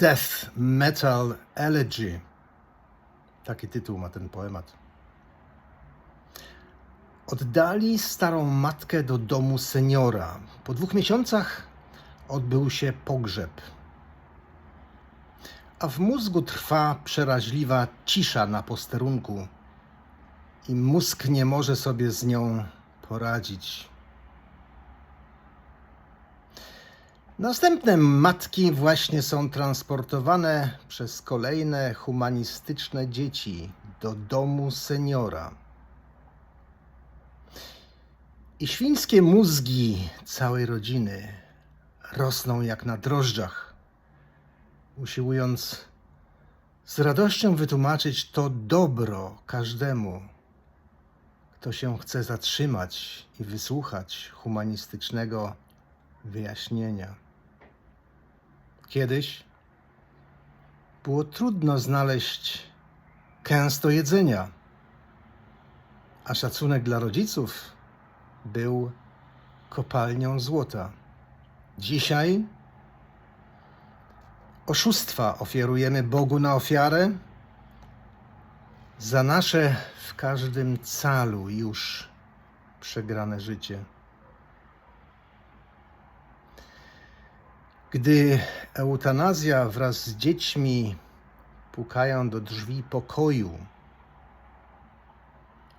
Death Metal Elegy. Taki tytuł ma ten poemat. Oddali starą matkę do domu seniora. Po dwóch miesiącach odbył się pogrzeb. A w mózgu trwa przeraźliwa cisza na posterunku i mózg nie może sobie z nią poradzić. Następne matki właśnie są transportowane przez kolejne humanistyczne dzieci do domu seniora. I świńskie mózgi całej rodziny rosną jak na drożdżach, usiłując z radością wytłumaczyć to dobro każdemu, kto się chce zatrzymać i wysłuchać humanistycznego wyjaśnienia. Kiedyś było trudno znaleźć kęsto jedzenia, a szacunek dla rodziców był kopalnią złota. Dzisiaj oszustwa ofiarujemy Bogu na ofiarę za nasze w każdym calu już przegrane życie. Gdy eutanazja wraz z dziećmi pukają do drzwi pokoju,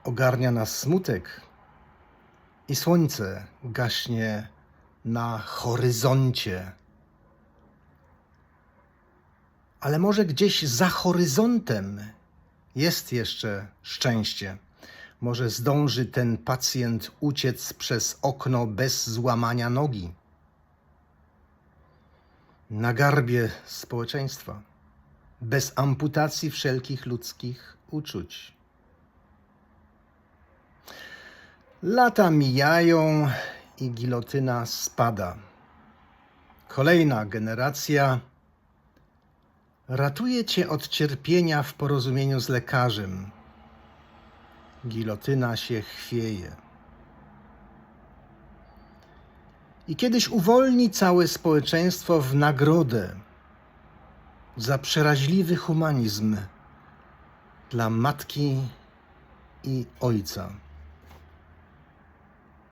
ogarnia nas smutek i słońce gaśnie na horyzoncie. Ale może gdzieś za horyzontem jest jeszcze szczęście. Może zdąży ten pacjent uciec przez okno bez złamania nogi na garbie społeczeństwa, bez amputacji wszelkich ludzkich uczuć. Lata mijają i gilotyna spada. Kolejna generacja ratuje cię od cierpienia w porozumieniu z lekarzem. Gilotyna się chwieje. I kiedyś uwolni całe społeczeństwo w nagrodę za przeraźliwy humanizm dla matki i ojca.